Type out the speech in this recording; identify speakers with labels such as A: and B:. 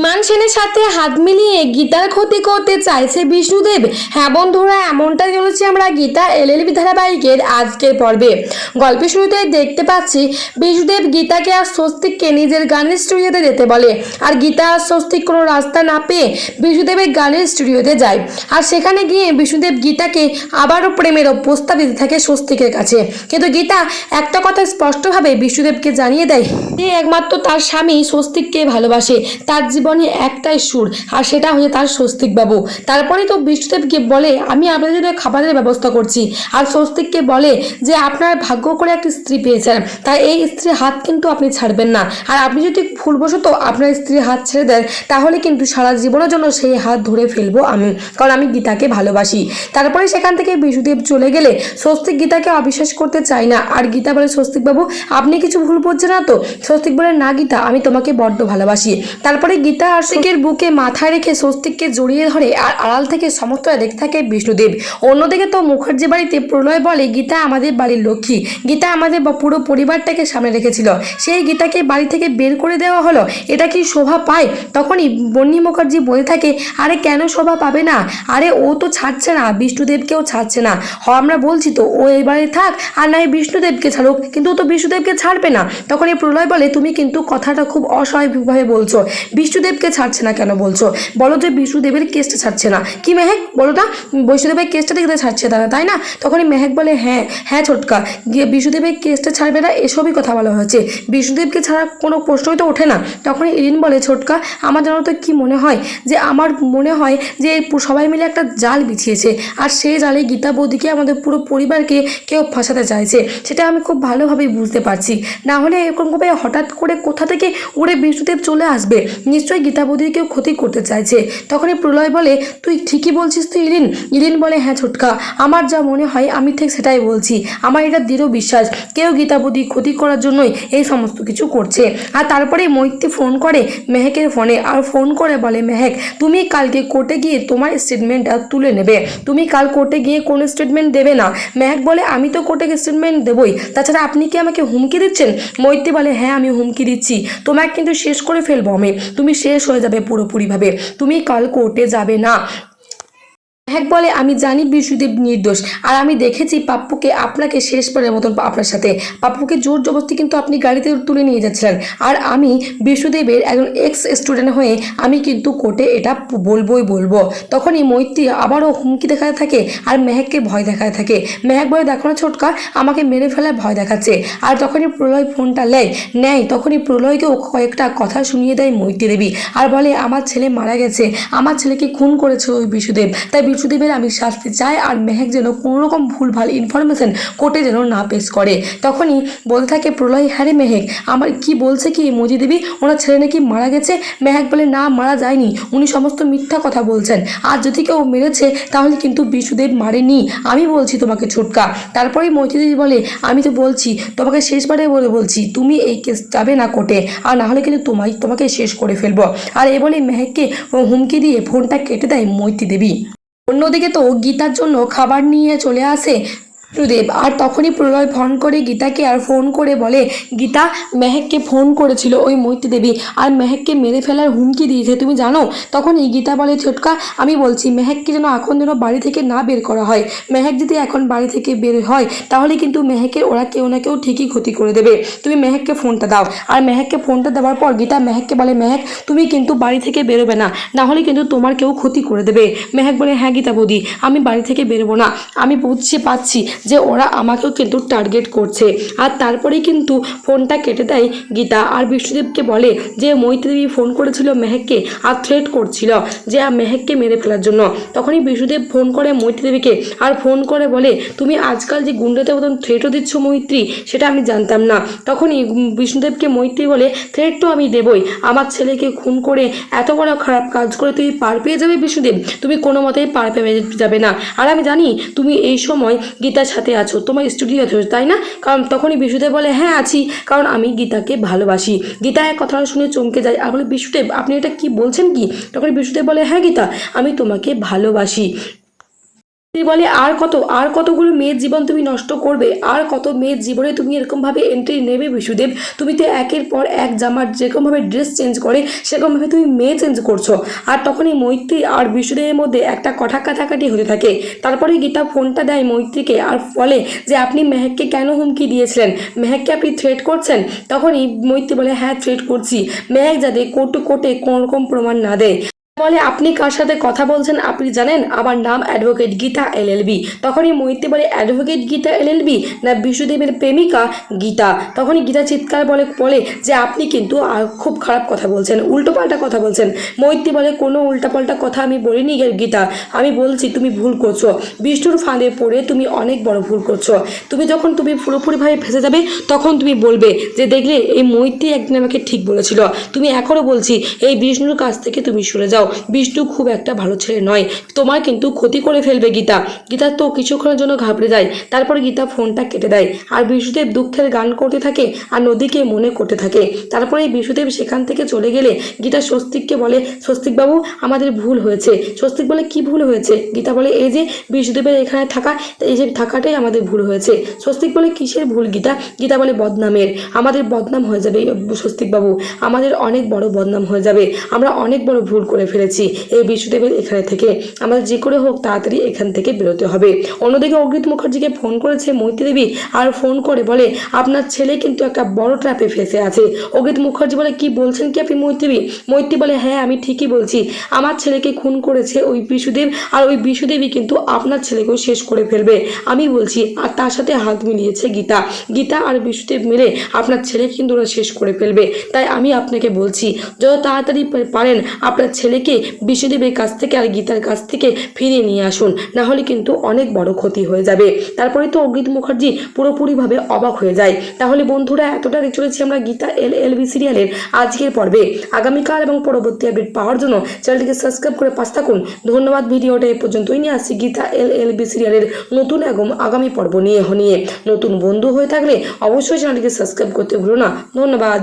A: ইমান সেনের সাথে হাত মিলিয়ে গীতার ক্ষতি করতে চাইছে বিষ্ণুদেব। হ্যাঁ বন্ধুরা, এমনটাই চলেছে আমরা গীতা এলএলবি ধারাবাহিকের আজকের পর্বে। গল্পের শুরুতে দেখতে পাচ্ছি, বিষ্ণুদেব গীতাকে আর স্বস্তিককে নিজের গানের স্টুডিওতে যেতে বলে। আর গীতা আর স্বস্তিক কোনো রাস্তা না পেয়ে বিষ্ণুদেবের গানের স্টুডিওতে যায়। আর সেখানে গিয়ে বিষ্ণুদেব গীতাকে আবারও প্রেমের প্রস্তাব দিতে থাকে স্বস্তিকের কাছে। কিন্তু গীতা একটা কথা স্পষ্টভাবে বিষ্ণুদেবকে জানিয়ে দেয় যে একমাত্র তার স্বামী স্বস্তিককে ভালোবাসে। তার জীবনে একটাই সুর, আর সেটা হচ্ছে তার স্বস্তিক বাবু। তারপরে তো বিষ্ণুদেবকে বলে, আমি আপনাদের জন্য খাবারের ব্যবস্থা করছি। আর স্বস্তিককে বলে যে, আপনার ভাগ্য করে একটি স্ত্রী পেয়েছেন, তাই এই স্ত্রীর হাত কিন্তু আপনি ছাড়বেন না। আর আপনি যদি ভুলবশত আপনার স্ত্রীর হাত ছেড়ে দেন, তাহলে কিন্তু সারা জীবনের জন্য সেই হাত ধরে ফেলব আমি, কারণ আমি গীতাকে ভালোবাসি। তারপরে সেখান থেকে বিষ্ণুদেব চলে গেলে স্বস্তিক গীতাকে অবিশ্বাস করতে চায় না। আর গীতা বলে, স্বস্তিক বাবু, আপনি কিছু ভুল বুঝছেন না তো? স্বস্তিক বলে, না গীতা, আমি তোমাকে বড্ড ভালোবাসি। তারপরে গীতা আর স্বস্তিকের বুকে মাথায় রেখে স্বস্তিককে জড়িয়ে ধরে আর আড়াল থেকে সমস্তটা দেখতে থাকে বিষ্ণুদেব। অন্যদিকে তো মুখার্জি বাড়িতে প্রলয় বলে গীতা আমাদের বাড়ির লক্ষ্মী। গীতা আমাদের বা- পুরো পরিবারটাকে সামনে রেখেছিল। সেই গীতাকে বাড়ি থেকে বের করে দেওয়া হলো। এটা কি শোভা পায়? তখনই বন্নি মুখার্জি বলে থাকে আরে কেন শোভা পাবে না? আরে ও তো ছাড়ছে না বিষ্ণুদেবকেও ছাড়ছে না। হ আমরা বলছি তো ও এবারে থাক আর নাই বিষ্ণুদেবকে ছাড়ুক। কিন্তু ও তো বিষ্ণুদেবকে ছাড়বে না। তখন এই প্রলয় বলে তুমি কিন্তু কথাটা খুব অস্বাভাবিকভাবে বলছো। বিষ্ণুদেবকে ছাড়ছে না কেন বলছো? বলো যে বিষ্ণুদেবের কেসটা ছাড়ছে না। কি মেহেক? বলো না বৈষ্ণুদেবের কেসটা দেখতে ছাড়ছে তারা, তাই না? তখনই মেহেক বলে হ্যাঁ হ্যাঁ ছোটকা, গিয়ে বিষ্ণুদেবের কেসটা ছাড়বে না, এসবই কথা বলা হয়েছে। বিষ্ণুদেবকে ছাড়া কোনো প্রশ্নই তো ওঠে না। তখন ইরিন বলে, ছোটকা, আমার জানো তো কি মনে হয়? যে আমার মনে হয় যে সবাই মিলে একটা জাল বিছিয়েছে, আর সেই জালে গীতা বৌদিকে আমাদের পুরো পরিবারকে কেউ ফাঁসাতে চাইছে। সেটা আমি খুব ভালোভাবেই বুঝতে পারছি। না হলে এরকমভাবে হঠাৎ করে কোথা থেকে উড়ে বিষ্ণুদেব চলে আসবে? নিশ্চয়ই গীতা বৌদির কেউ ক্ষতি করতে চাইছে। তখনই প্রলয় বলে, তুই ঠিকই বলছিস তুই ইরিন ইরিন বলে হ্যাঁ ছোটকা, আমার যা মনে হয়, আমি ঠিক সেটাই বলছি। আমার এটা দৃঢ় বিশ্বাস। কেউ গীতা বৌদি ক্ষতি করার জন্যই এই সমস্ত কিছু করছে। আর তারপরে মৈত্রী ফোন করে মেহেকের ফোনে, আর ফোন করে বলে, মেহেক, তুমি কালকে কোর্টে গিয়ে তোমার স্টেটমেন্টটা তুলে নেবে। তুমি কাল কোর্টে গিয়ে কোনো স্টেটমেন্ট দেবে না। মেহেক বলে, আমি তো কোর্টে স্টেটমেন্ট দেবই। তাছাড়া আপনি কি আমাকে হুমকি দিচ্ছেন? মৈত্রী বলে হ্যাঁ আমি হুমকি দিচ্ছি। তোমাকে কিন্তু শেষ করে ফেলব আমি। তুমি হয়ে যাবে পুরোপুরিভাবে। তুমি কাল কোর্টে যাবে না। হ্যাঁ বলে, আমি জানি বিষ্ণুদেব নির্দোষ, আর আমি দেখেছি পাপ্পুকে আপনাকে শেষবারের মতন আপনার সাথে। পাপ্পুকে জোর জবরদস্তি কিন্তু আপনি গাড়িতে তুলে নিয়ে যাচ্ছিলেন। আর আমি বিষ্ণুদেবের একজন এক্স স্টুডেন্ট হয়ে আমি কিন্তু কোর্টে এটা বলবোই বলব। তখনই মৈত্রী আবারও হুমকি দেখাতে থাকে আর মেহেককে ভয় দেখাতে থাকে। মেহেক বলে, দেখো না ছোটকা, আমাকে মেরে ফেলার ভয় দেখাচ্ছে। আর তখনই প্রলয় ফোনটা নেয় নেয়। তখনই প্রলয়কেও কয়েকটা কথা শুনিয়ে দেয় মৈত্রী দেবী। আর বলে, আমার ছেলে মারা গেছে। আমার ছেলেকে খুন করেছে ওই বিষ্ণুদেব, তাই বিষ্ণুদেবের আমি শাস্তি চাই আর মেহেক যেন কোনো রকম ভুলভাল ইনফরমেশন কোর্টে যেন না পেশ করে। তখনই বলতে থাকে, প্রলয় হ্যারে মেহেক, আমার কি বলছে কি মজি দেবী? ওনার ছেলে নাকি মারা গেছে? মেহেক বলে, না, মারা যায়নি। উনি সমস্ত মিথ্যা কথা বলছেন। আর যদি কেউ মেরেছে, তাহলে কিন্তু বিষ্ণুদেব মারেনি। আমি বলছি তোমাকে ছোটকা। তারপরেই মৈত্রী বলে, আমি তো বলছি, তোমাকে শেষবারে বলে বলছি, তুমি এই কেস যাবে না কোর্টে। আর না হলে কিন্তু তোমায় তোমাকে শেষ করে ফেলব। আর এ বলে মেহেককে হুমকি দিয়ে ফোনটা কেটে দেয় মৈত্রী দেবী। অন্যদিকে তো গীতার জন্য খাবার নিয়ে চলে আসে প্রদেব আর তখনই প্রলয় ফোন করে গীতাকে আর ফোন করে বলে, গীতা, মেহেককে ফোন করেছিল ওই মৈত্রী দেবী। আর মেহেককে মেরে ফেলার হুমকি দিয়েছে, তুমি জানো? তখন এই গীতা বলে, ছোটকা, আমি বলছি, মেহেককে যেন এখন যেন বাড়ি থেকে না বের করা হয়। মেহেক যদি এখন বাড়ি থেকে বের হয়, তাহলে কিন্তু মেহেকের ওরা কেউ না কেউ ঠিকই ক্ষতি করে দেবে। তুমি মেহেককে ফোনটা দাও। আর মেহেককে ফোনটা দেওয়ার পর গীতা মেহেককে বলে, মেহেক, তুমি কিন্তু বাড়ি থেকে বেরোবে না। না হলে কিন্তু তোমার কেউ ক্ষতি করে দেবে। মেহেক বলে হ্যাঁ গীতা বৌদি, আমি বাড়ি থেকে বেরোবো না। আমি বুঝতে পাচ্ছি যে ওরা আমাকেও কিন্তু টার্গেট করছে। আর তারপরেই কিন্তু ফোনটা কেটে দেয় গীতা। আর বিষ্ণুদেবকে বলে যে মৈত্রী ফোন করেছিল মেহেককে আর থ্রেট করছিল যে মেহেককে মেরে ফেলার জন্য। তখনই বিষ্ণুদেব ফোন করে মৈত্রীদেবীকে আর ফোন করে বলে, তুমি আজকাল যে গুন্ডাতে মতন থ্রেটও দিচ্ছ মৈত্রী, সেটা আমি জানতাম না। তখনই বিষ্ণুদেবকে মৈত্রী বলে থ্রেট তো আমি দেবই। আমার ছেলেকে খুন করে এত বড় খারাপ কাজ করে তুমি পার পেয়ে যাবে বিষ্ণুদেব? তুমি কোনো মতেই পার পেয়ে যাবে না। আর আমি জানি তুমি এই সময় গীতার সাথে আছো, তোমার স্টুডিও আছো তাই না? কারণ তখনই বিশুদেব বলে হ্যাঁ আছি। কারণ আমি গীতাকে ভালোবাসি। গীতা এক কথাটা শুনে চমকে যায়। আর বলে বিশুদেব আপনি এটা কি বলছেন কি? তখন বিশুদেব বলে হ্যাঁ গীতা, আমি তোমাকে ভালোবাসি। তুই বলে, আর কত, আর কতগুলো মেয়ের জীবন তুমি নষ্ট করবে? আর কত মেয়ের জীবনে তুমি এরকমভাবে এন্ট্রি নেবে বিশুদেব? তুমি তো একের পর এক জামার যেরকমভাবে ড্রেস চেঞ্জ করে, সেরকমভাবে তুমি মেয়ে চেঞ্জ করছ। আর তখনই মৈত্রী আর বিশুদেবের মধ্যে একটা কথা কাটাকাটি হতে থাকে। তারপরে গীতা ফোনটা দেয় মৈত্রীকে আর বলে যে, আপনি মেহেককে কেন হুমকি দিয়েছিলেন? মেহেককে আপনি থ্রেট করছেন? তখনই মৈত্রী বলে হ্যাঁ থ্রেট করছি। মেহেক যাতে কোর্টে কোর্টে কোনো রকম প্রমাণ না দেয়। বলে, আপনি কার সাথে কথা বলছেন? আপনি জানেন আমার নাম অ্যাডভোকেট গীতা এলএলবি তখনই মৈত্রী বলে, অ্যাডভোকেট গীতা এলএলবি না, বিশুদেবের প্রেমিকা গীতা? তখনই গীতা চিৎকার বলে বলে যে, আপনি কিন্তু খুব খারাপ কথা বলছেন, উল্টোপাল্টা কথা বলছেন। মৈত্রী বলে, কোনো উল্টাপাল্টা কথা আমি বলিনি গীতা। আমি বলছি তুমি ভুল করছ। বিষ্ণুর ফাঁদে পড়ে তুমি অনেক বড় ভুল করছ। তুমি যখন তুমি পুরোপুরিভাবে ফেসে যাবে, তখন তুমি বলবে যে, দেখলে, এই মৈত্রী একদিন আমাকে ঠিক বলেছিল। তুমি এখনও বলছি, এই বিষ্ণুর কাছ থেকে তুমি সরে যাও। বিষ্ণু খুব একটা ভালো ছেলে নয়। তোমার কিন্তু ক্ষতি করে ফেলবে গীতা। গীতা তো কিছুক্ষণের জন্য ঘাবড়ে যায়, তারপর গীতা ফোনটা কেটে দেয়। আর বিষ্ণুদেব দুঃখের গান করতে থাকে আর নদীকে মনে করতে থাকে। তারপরে এই বিষ্ণুদেব সেখান থেকে চলে গেলে গীতা স্বস্তিককে বলে, স্বস্তিকবাবু, আমাদের ভুল হয়েছে। স্বস্তিক বলে, কি ভুল হয়েছে? গীতা বলে, এই যে বিষ্ণুদেবের এখানে থাকা, এই যে থাকাটাই আমাদের ভুল হয়েছে। স্বস্তিক বলে, কিসের ভুল গীতা? গীতা বলে, বদনামের। আমাদের বদনাম হয়ে যাবে স্বস্তিকবাবু। আমাদের অনেক বড় বদনাম হয়ে যাবে। আমরা অনেক বড় ভুল করে ফেলেছি এই বিষ্ণুদেবের এখানে থেকে আমাদের যে করে হোক তাড়াতাড়ি এখান থেকে বেরোতে হবে। অন্যদিকে অগ্রিত মুখার্জিকে ফোন করেছে মৈত্রী দেবী আর ফোন করে বলে, আপনার ছেলে কিন্তু একটা বড় ট্র্যাপে ফেসে আছে। অগ্রিত মুখার্জি বলে, কি বলছেন কি আপনি মৈত্রী মৈত্রী বলে হ্যাঁ আমি ঠিকই বলছি। আমার ছেলেকে খুন করেছে ওই বিশুদেব আর ওই বিশুদেবী কিন্তু আপনার ছেলেকেও শেষ করে ফেলবে। আমি বলছি, আর তার সাথে হাত মিলিয়েছে গীতা। গীতা আর বিশুদেব মিলে আপনার ছেলে কিন্তু ওরা শেষ করে ফেলবে। তাই আমি আপনাকে বলছি, যত তাড়াতাড়ি পারেন, আপনার ছেলেকে বিশ্বদেবের কাছ থেকে আর গীতার কাছ থেকে ফিরিয়ে নিয়ে আসুন, না হলে কিন্তু অনেক বড় ক্ষতি হয়ে যাবে। তারপরে তো অগ্রিত মুখার্জি পুরোপুরিভাবে অবাক হয়ে যায়। তাহলে বন্ধুরা এতটা চলেছি আমরা গীতা এল এল বি সিরিয়ালের আজকের পর্বে। আগামীকাল এবং পরবর্তী আপডেট পাওয়ার জন্য চ্যানেলটিকে সাবস্ক্রাইব করে পাশ থাকুন। ধন্যবাদ, ভিডিওটা এ পর্যন্তই। নিয়ে আসছি গীতা এল এল বি সিরিয়ালের নতুন এবং আগামী পর্ব নিয়ে নিয়ে। নতুন বন্ধু হয়ে থাকলে অবশ্যই চ্যানেলটিকে সাবস্ক্রাইব করতে ভুলো না। ধন্যবাদ।